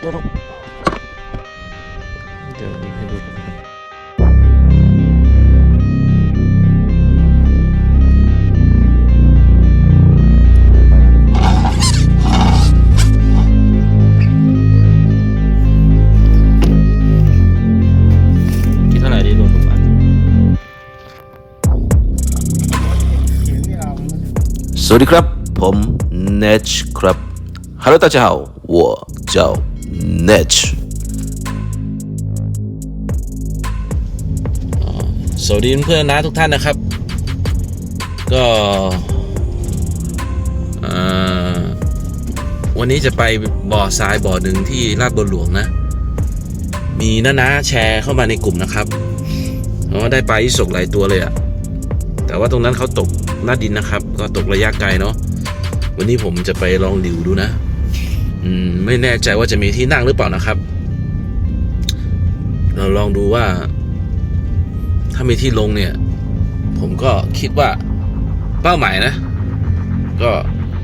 เดี๋ยวเดี๋ยวให้ดูท่าไรดีโดนทุกอัสวัสดีครับ ผมเนชครับฮัลโหลทุกท่าน我叫 Nech สวัสดีเพื่อนๆนะทุกท่านนะครับ ก็วันนี้จะไปบ่อทรายบ่อหนึ่งที่ลาดบัวหลวงนะ มีน้าๆแชร์เข้ามาในกลุ่มนะครับว่าได้ปลายี่สกหลายตัวเลยอะแต่ว่าตรงนั้นเขาตกหน้าดินนะครับ ก็ตกระยะไกลเนาะวันนี้ผมจะไปลองหลิวดูนะ ไม่แน่ใจว่าจะมีที่นั่งหรือเปล่านะครับ เราลองดูว่า ถ้ามีที่ลงเนี่ย ผมก็คิดว่าเป้าหมายนะ ก็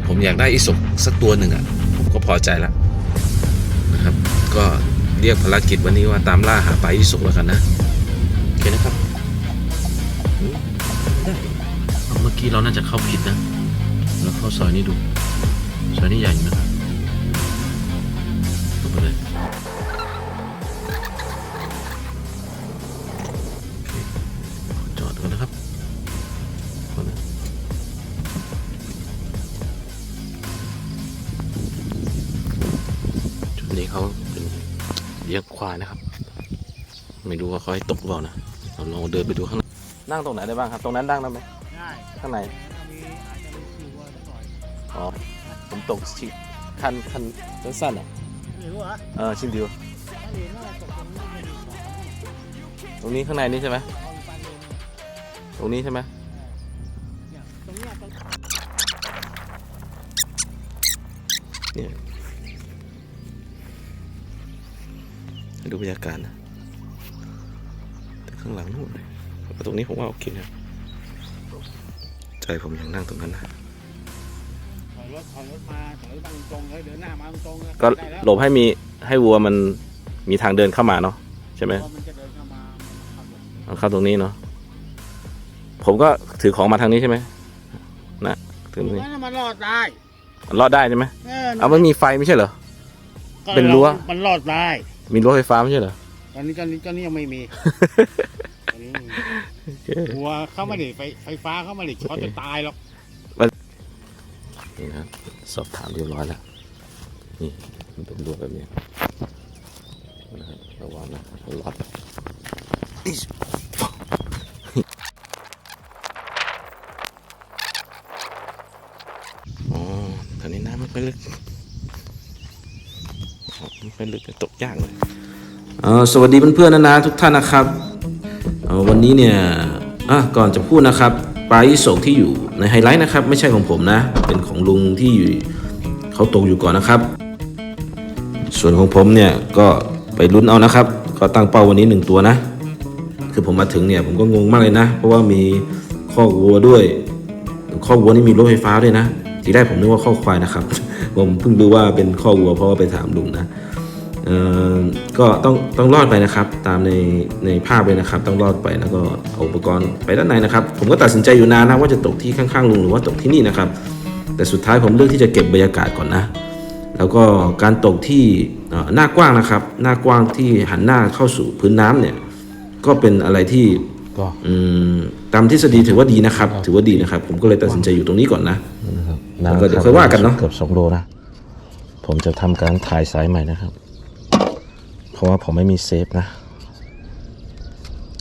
ผมอยากได้อีสกสักตัวหนึ่งอะ่ะ ผมก็พอใจแล้วนะครับ ก็เรียกภารกิจวันนี้ว่าตามล่าหาปลาอีสกแล้วกันนะโอเคนะครับเมื่อกี้เราน่าจะเข้าผิดนะแล้วเข้าซอยนี้ดูซอยนี้ใหญ่นะครับ ไปเลยโอเคจอดก่อนนะครับก่อนนะจุดนี้เขาเป็นเลี้ยงควายนะครับ ไม่รู้ว่าเขาให้ตกหรือเปล่านะเราลองเดินไปดูข้างในนั่งตรงไหนได้บ้างครับ ตรงนั้นนั่งได้ไหมได้ข้างในมีอาจจะมีคิวว่าต่อยอ๋อผมตกชิคันคันสั้นๆอะ หรือว่าเออชิมดิวถ้าเรียนว่าตกตรงนี้ไม่ดีกว่าตรงนี้ข้างในนี่ใช่ไหมเอาไปเลยตรงนี้ใช่ไหมเนี่ยตรงเนี้ยตรงเนี่ยให้ดูบรรยากาศนะแต่ข้างหลังนู่นเลยแต่ตรงนี้ผมว่าโอเคนะใจผมยังนั่งตรงนั้นนะถอย รถถอยรถมาถอยมาตรงๆเลยเดินหน้ามาตรงๆเลยก็ได้แล้วหลบให้มีให้วัวมันมีทางเดินเข้ามาเนาะใช่ไหมพอมันจะเดินเข้ามามันขับรถเอาเข้าตรงนี้เนาะผมก็ถือของมาทางนี้ใช่ไหมนะถือตรงนี้นั่นมันรอดได้มันรอดได้ใช่ไหมเออเอามันมีไฟไม่ใช่เหรอ ก็เป็นรั้ว มันรอดได้มีรั้วไฟฟ้าไม่ใช่เหรอ ตอนนี้ตอนนี้ตอนนี้ยังไม่มีตอนนี้ไม่มีหัวเขาไม่ได้ไฟไฟฟ้าเขาไม่ได้ช็อตจะตายหรอก นี่นะสอบถามเรียบร้อยแล้ว นี่มันเป็นรั้วแบบนี้นะครับระวังนะล็อตอิ๊ชอ๋อตอนนี้น้ำไม่ค่อยลึกอ๋อไม่ลึกแต่ตกยากเลยเออสวัสดีเพื่อนๆนะนะทุกท่านนะครับ วันนี้เนี่ยอะก่อนจะพูดนะครับ ปลายี่สกที่อยู่ในไฮไลท์นะครับ ไม่ใช่ของผมนะ เป็นของลุงที่อยู่เขาตกอยู่ก่อนนะครับ ส่วนของผมเนี่ยก็ไปลุ้นเอานะครับ ก็ตั้งเป้าวันนี้หนึ่งตัวนะ คือผมมาถึงเนี่ยผมก็งงมากเลยนะ เพราะว่ามีข้อวัวด้วยข้อวัวนี่มีรถไฟฟ้าด้วยนะ ทีแรกผมนึกว่าข้อควายนะครับ ผมเพิ่งรู้ว่าเป็นข้อวัวเพราะว่าไปถามลุงนะ ก็ต้องต้องรอดไปนะครับ ตามในในภาพเลยนะครับ ต้องรอดไปแล้วก็เอาอุปกรณ์ไปด้านในนะครับ ผมก็ตัดสินใจอยู่นานนะว่าจะตกที่ข้างๆลุงหรือว่าตกที่นี่นะครับ แต่สุดท้ายผมเลือกที่จะเก็บบรรยากาศก่อนนะ แล้วก็การตกที่เอ่อหน้ากว้างนะครับ หน้ากว้างที่หันหน้าเข้าสู่พื้นน้ำเนี่ย ก็เป็นอะไรที่ก็อืมตามทฤษฎีถือว่าดีนะครับ ถือว่าดีนะครับ ผมก็เลยตัดสินใจอยู่ตรงนี้ก่อนนะนะครับแล้วก็เดี๋ยวค่อยว่ากันเนอะเกือบสองโลนะผมจะทำการถ่ายสายใหม่นะครับเพ ราะว่าผมไม่มีเซฟนะ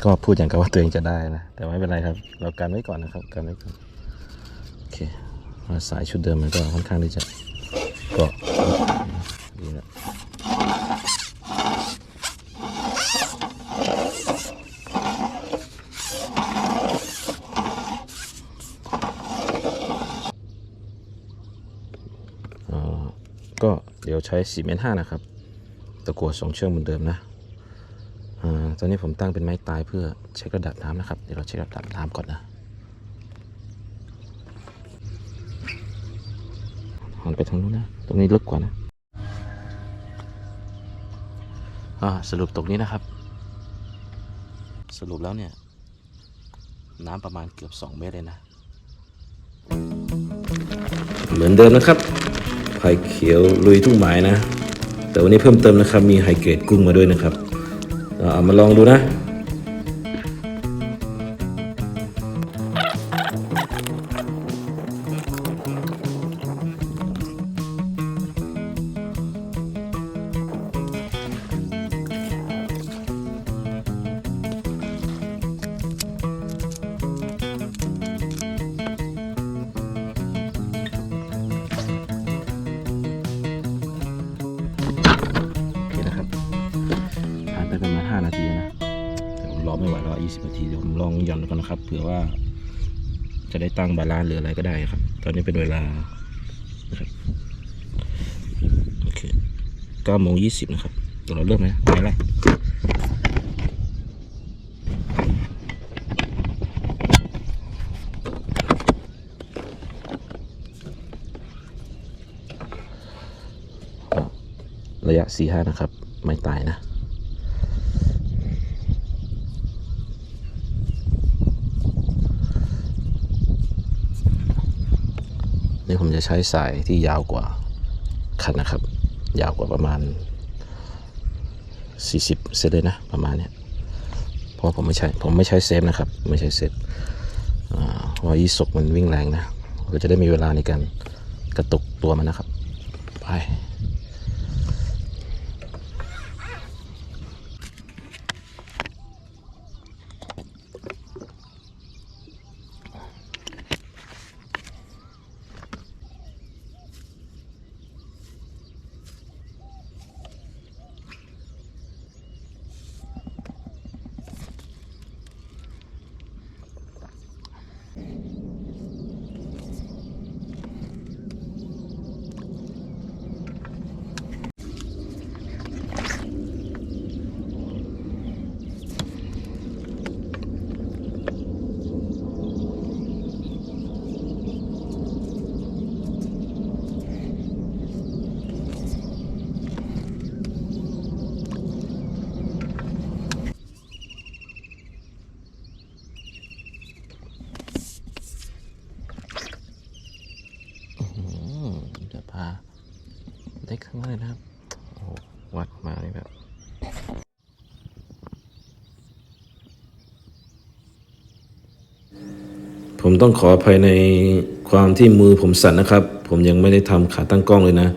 ก็พูดอย่างกับว่าตัวเองจะได้นะ แต่ไม่เป็นไรครับ เรากันไว้ก่อนนะครับกันไว้ก่อนโอเคมาสายชุดเดิมมันก็ค่อนข้างที่จะก็ดีนะอ่อก็เดี๋ยวใช้4เมตรห้านะครับ ตะกัวสองเชือกเหมือนเดิมนะอ่าตอนนี้ผมตั้งเป็นไม้ตายเพื่อเช็คระดับน้ำนะครับ เดี๋ยวเราเช็คระดับน้ำก่อนนะหันไปทางนู้นนะ ตรงนี้ลึกกว่านะอ่าสรุปตรงนี้นะครับ สรุปแล้วเนี่ย น้ำประมาณเกือบ 2 เมตรเลยนะ เหมือนเดิมนะครับไผ่เขียวลุยทุ่งหมายนะ แต่วันนี้เพิ่มเติมนะครับ มีไฮเกรดกุ้งมาด้วยนะครับเอามาลองดูนะ ก่อนนะครับเผื่อว่าจะได้ตั้งบาลานซ์หรืออะไรก็ได้ครับ ตอนนี้เป็นเวลานะครับโอเค9โมง20นะครับเดี๋ยวเราเริ่มไหมไปละระยะ4-5นะครับ ไม่ตายนะ นี่ผมจะใช้สายที่ยาวกว่าคันนะครับ ยาวกว่าประมาณ 40 เซนเลยนะ ประมาณเนี้ยเพราะผมไม่ใช่ผมไม่ใช้เซฟนะครับ ไม่ใช้เซฟเพราะว่ายีสกมันวิ่งแรงนะเราจะได้มีเวลาในการกระตุกตัวมันนะครับ ไป อืมจะพา มากเลยนะครับ โอ้วัดมานี่แบบผมต้องขออภัยในความที่มือผมสั่นนะครับ ผมยังไม่ได้ทำขาตั้งกล้องเลยนะ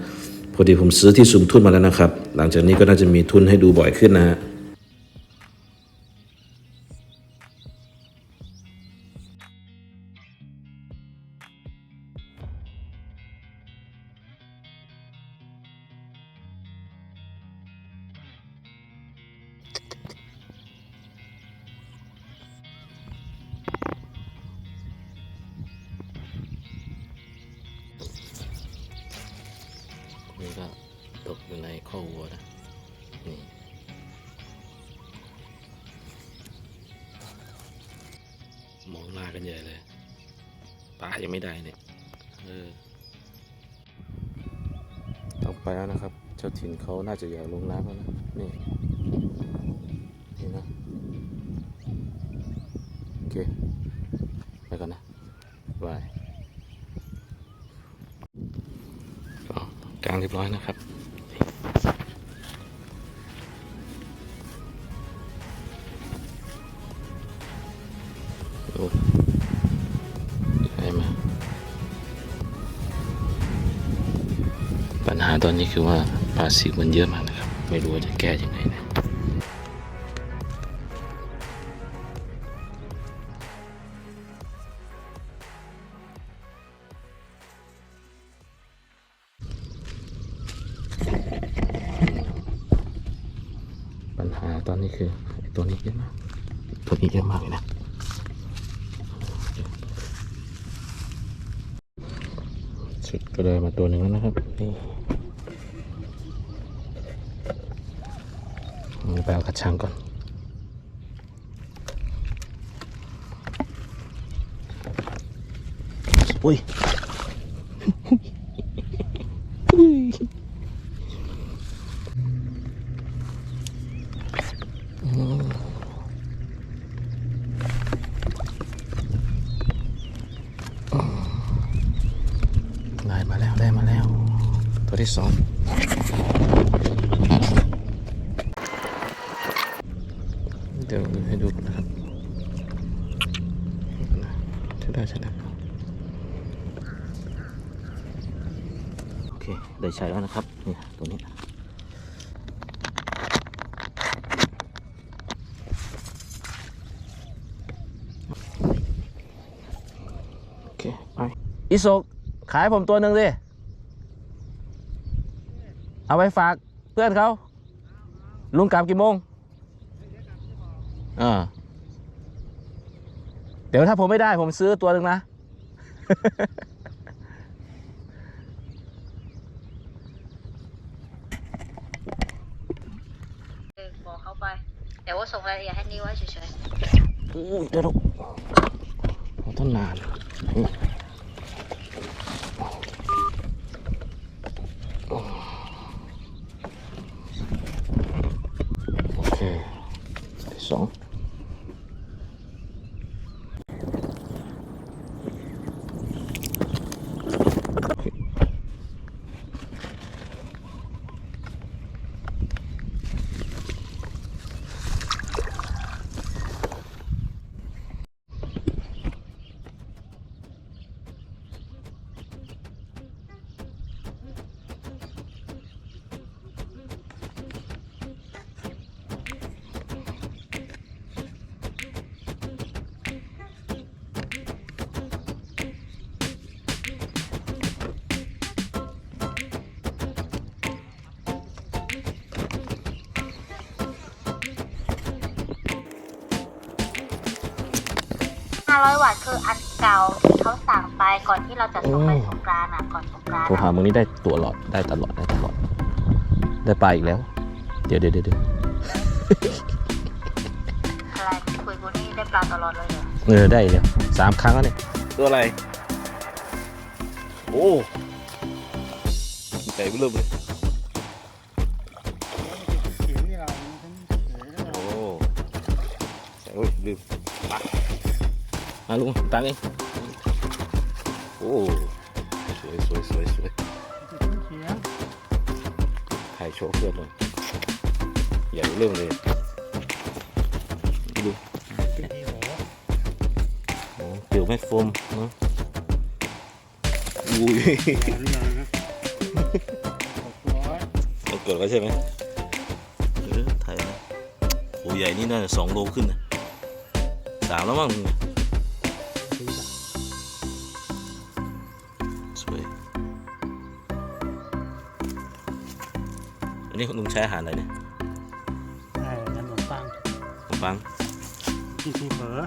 พอดีผมซื้อที่ซุมทุนมาแล้วนะครับ หลังจากนี้ก็น่าจะมีทุนให้ดูบ่อยขึ้นนะฮะ มากันใหญ่เลยปลายังไม่ได้เนี่ยเออต้องไปแล้วนะครับ เจ้าถิ่นเขาน่าจะอยากลงน้ำแล้วนะนี่นี่นะโอเคไปก่อนนะบายก็กลางเรียบร้อยนะครับ โอ้ใช่ไหมปัญหาตอนนี้คือว่าปลาสิวมันเยอะมากนะครับ ไม่รู้ว่าจะแก้ยังไงนะปัญหาตอนนี้คือตัวนี้เยอะมากตัวนี้เยอะมากเลยนะ สุดก็เลยมาตัวหนึ่งแล้วนะครับ นี่ไปเอากระชังก่อนอุ้ย ได้ มาแล้วได้มาแล้ว ตัวที่สองเดี๋ยวให้ดูกันนะครับใช่ได้ใช่ได้โอเคได้ใช้แล้วนะครับนี่ตัวนี้โอเคไปอิโซก ขายผมตัวหนึ่งดิเอาไปฝากเพื่อนเขา ลุงกลับกี่โมงอ่าเดี๋ยวถ้าผมไม่ได้ผมซื้อตัวหนึ่งนะเออบอกเขาไป แต่ว่าส่งรายละเอียดให้นิ้วไว้เฉยอู้ยเดี๋ยวเราเราต้องนานนี่โอเค ส 500 วัตต์คืออันเก่าที่เขาสั่งไปก่อนที่เราจะส่งไปสงกรานต์อะก่อนสงกรานต์โทรหาอะมึงนี่ได้ตัวหลอดได้ตลอดได้ตลอด ได้ปลาอีกแล้ว เดี๋ยวเดี๋ยวเดี๋ยวเดี๋ยวอะไรคุยกูนี่ได้ปลาตลอดเลยเหรอเออได้อีกแล้วสามครั้งแล้วเนี่ยตัวอะไร โอ้ใหญ่เริ่มเลยเสียงที่เราทั้ง อ้ใส่โอ้ยลืมมามาลุงตังเองโอ้สวยสวยสวยสวยสียงถ่ายโชว์เพื่อนเลยใหญ่เริ่มเลยดูโอ้เกี่ยวไม่โฟมเนาะอุ้ยหกร้อยมันเกิดไว้ใช่ไหมเออถ่ายนะโอ้ใหญ่นี่น่าจะสองโลขึ้นนะสามแล้วมั้ง นนี้คุณลุงใช้อาหารอะไรเนี่ยใช่ขนมปังขนมปังที่ที่เผลอ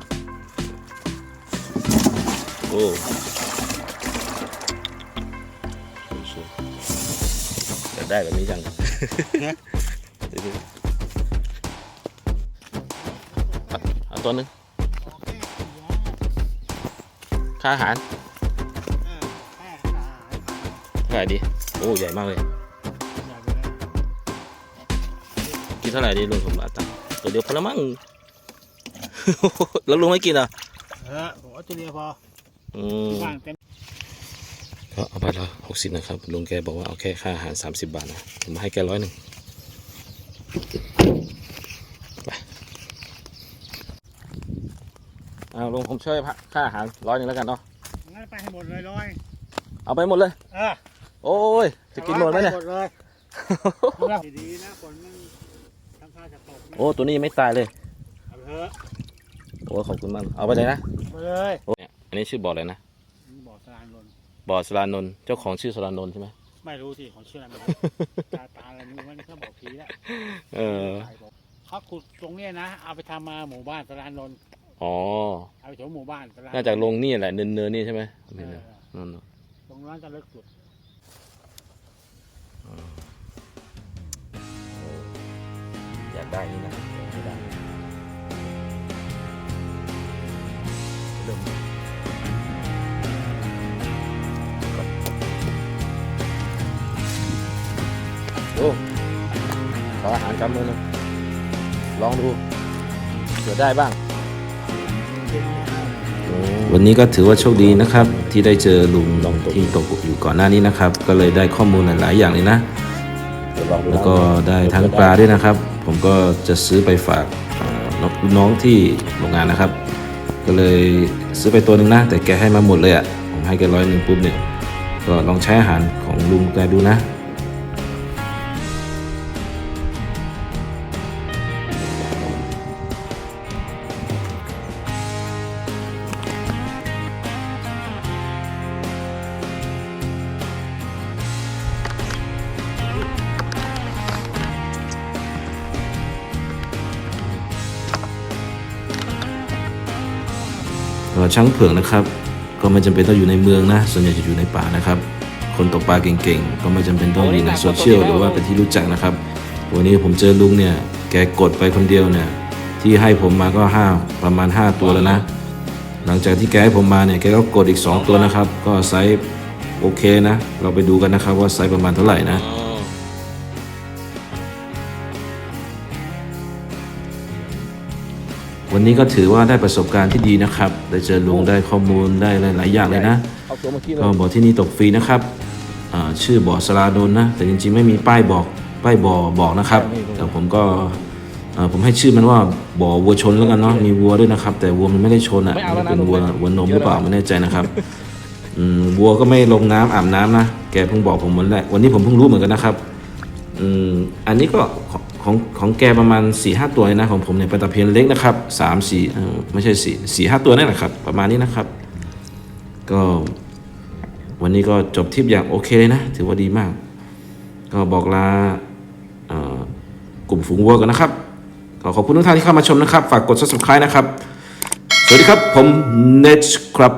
โอ้สวยๆอยากได้แบบนี้จังเดี๋ยวๆเอาเอาตัวหนึงค่าอาหารเออแค่ขาเท่าไหร่ดี โอ้ ใหญ่มากเลยอย ท่าไหร่ดีลุงผมเอาตังค์ตัวเดียวพอละมั้ง แล้วลุงไม่กินเหรอะเออผมเอาตัวเดียวพออืมว่างเต็มก็เอาไปละหกสิบนะครับลุงแกบอกว่าเอาแค่ค่าอาหารสามสิบบาทนะผมให้แกร้อยหนึ่งไปเอาลุงผมช่วยค่าอาหารร้อยหนึ่งแล้วกันเนาะงั้นไปให้หมดเลยร้อยเอาไปหมดเลย เออโอ้ยจะกินหมดไหมเนี่ยปหมดเลย ดีๆนะฝนมันทำท่า จะตกนะโอ้ตัวนี้ยังไม่ตายเลยเอาไปเถอะโอ้ขอบคุณมากเอาไปเลยนะไปเลยโอ้เนี่ยอันนี้ชื่อบ่ออะไรนะนี่บอกสลานลนบ่อสลานนท์เจ้าของชื่อสลานนท์ใช่ไหมไม่รู้สิของชื่ออะไรไม่รู้ตาตาอะไรนี่มันเขาบอกผีแล้วเออเขาขุดตรงเนี้ยนะเอาไปทำมาหมู่บ้านสลานนนท์อ๋อเอาไปถึงหมู่บ้านสลานน่าจะลงนี่แหละเนินเนินๆนี่ใช่ไหมเอนี่อนะนั่นน่ะตรงนั้นจะเลิกสุด อ ยากได้นี่นะไม่ได้เริ่มโอ้ขออาหารกำมือหนึงลองดูเผื่อได้บ้างเวันนี้ก็ถือว่าโชคดีนะครับ ที่ได้เจอลุงที่ตกอยู่ก่อนหน้านี้นะครับ ก็เลยได้ข้อมูลหลาย ๆ อย่างเลยนะ เดี๋ยวลองดูแล้วก็ได้ทั้งปลาด้วยนะครับ ผมก็จะซื้อไปฝากน้องน้องที่โรงงานนะครับ ก็เลยซื้อไปตัวหนึ่งนะ แต่แกให้มาหมดเลยอะ่ะ ผมให้แกร้อยหนึ่งปุ๊บเนี่ย ก็ลองใช้อาหารของลุงแกดูนะ เอ่อช้างเผือกนะครับ ก็ไม่จำเป็นต้องอยู่ในเมืองนะ ส่วนใหญ่จะอยู่ในป่านะครับ คนตกปลาเก่งๆ ก็ไม่จำเป็นต้องอยู่ในโซเชียลหรือว่าเป็นที่รู้จักนะครับ วันนี้ผมเจอลุงเนี่ย แกกดไปคนเดียวเนี่ย ที่ให้ผมมาก็ห้าประมาณ 5 ตัวแล้วนะ หลังจากที่แกให้ผมมาเนี่ย แกก็กดอีก 2 ตัวนะครับ ก็ไซส์โอเคนะ เราไปดูกันนะครับว่าไซส์ประมาณเท่าไหร่นะ วันนี้ก็ถือว่าได้ประสบการณ์ที่ดีนะครับ ได้เจอลุงได้ข้อมูลได้หลาย ๆ อย่างเลยนะเอาตัวเมื่อกี้เลยก็บอกที่นี่ตกฟรีนะครับอ่าชื่อบ่อสลาโดนนะ แต่จริง ๆ ไม่มีป้ายบอกป้ายบ่อบอกนะครับ แต่ผมก็อ่าผมให้ชื่อมันว่าบ่อวัวชนแล้วกันเนาะมีวัวด้วยนะครับ แต่วัวมันไม่ได้ชนอะมันเป็นวัววัวนมหรือเปล่าไม่แน่ใจนะครับอืมวัวก็ไม่ลงน้ำอาบน้ำนะแกเพิ่งบอกผมวันแรกวันนี้ผมเพิ่งรู้เหมือนกันนะครับอืมอันนี้ก็ ของของแกประมาณ4ี่ห้าตัวเลยนะของผมเนี่ยปลาตะเพียนเล็กนะครับสามสี่ไม่ใช่สี่สี่ห้าตัวนั่แหละครับ ประมาณนี้นะครับ ก็วันนี้ก็จบทริปอย่างโอเคเลยนะ ถือว่าดีมาก ก็บอกลากลุ่มฝูงวัวกันนะครับก็ขอบคุณทุกท่านที่เข้ามาชมนะครับ ฝากกด subscribe นะครับ สวัสดีครับ ผมเนชครับ